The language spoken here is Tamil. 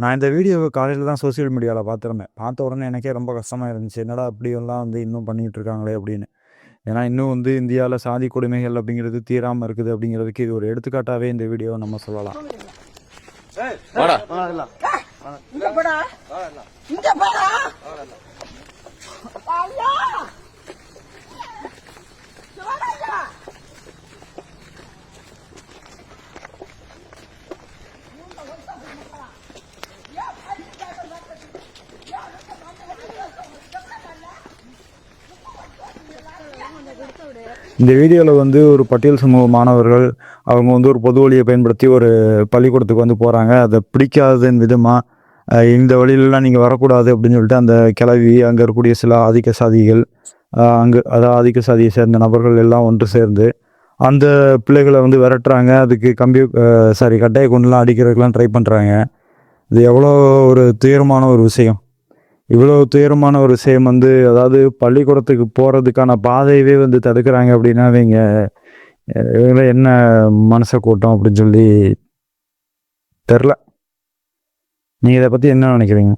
நான் இந்த வீடியோவை காலையில் தான் சோஷியல் மீடியாவில் பார்த்துருந்தேன். பார்த்த உடனே எனக்கே ரொம்ப கஷ்டமாக இருந்துச்சு. என்னடா இப்படியெல்லாம் வந்து இன்னும் பண்ணிகிட்டு இருக்காங்களே அப்படின்னு. ஏன்னா இன்னும் வந்து இந்தியாவில் சாதி கொடுமைகள் அப்படிங்கிறது தீராமல் இருக்குது அப்படிங்கிறதுக்கு இது ஒரு எடுத்துக்காட்டாகவே இந்த வீடியோவை நம்ம சொல்லலாம். இங்க இந்த வீடியோவில் வந்து ஒரு பட்டியல் சமூக மாணவர்கள் அவங்க வந்து ஒரு பொது வழியை பயன்படுத்தி ஒரு பள்ளிக்கூடத்துக்கு வந்து போகிறாங்க அதை பிடிக்காதன் விதமாக இந்த வழியிலலாம் நீங்கள் வரக்கூடாது அப்படின்னு சொல்லிட்டு அந்த கிளவி அங்கே இருக்கக்கூடிய சில ஆதிக்க சாதிகள் அங்கே அதாவது ஆதிக்க சாதியை சேர்ந்த நபர்கள் எல்லாம் ஒன்று சேர்ந்து அந்த பிள்ளைகளை வந்து விரட்டுறாங்க. அதுக்கு கம்பி சாரி கட்டையை கொண்டுலாம் அடிக்கிறதுக்கெலாம் ட்ரை பண்ணுறாங்க இது எவ்வளோ ஒரு துயரமான ஒரு விஷயம். இவ்வளோ துயரமான ஒரு விஷயம் வந்து அதாவது பள்ளிக்கூடத்துக்கு போகிறதுக்கான பாதையவே வந்து தடுக்கிறாங்க அப்படின்னா இவங்க இவங்கள என்ன மனசை கூட்டம் அப்படின்னு சொல்லி தெரில நீங்கள் இதை பற்றி என்ன நினைக்கிறீங்க?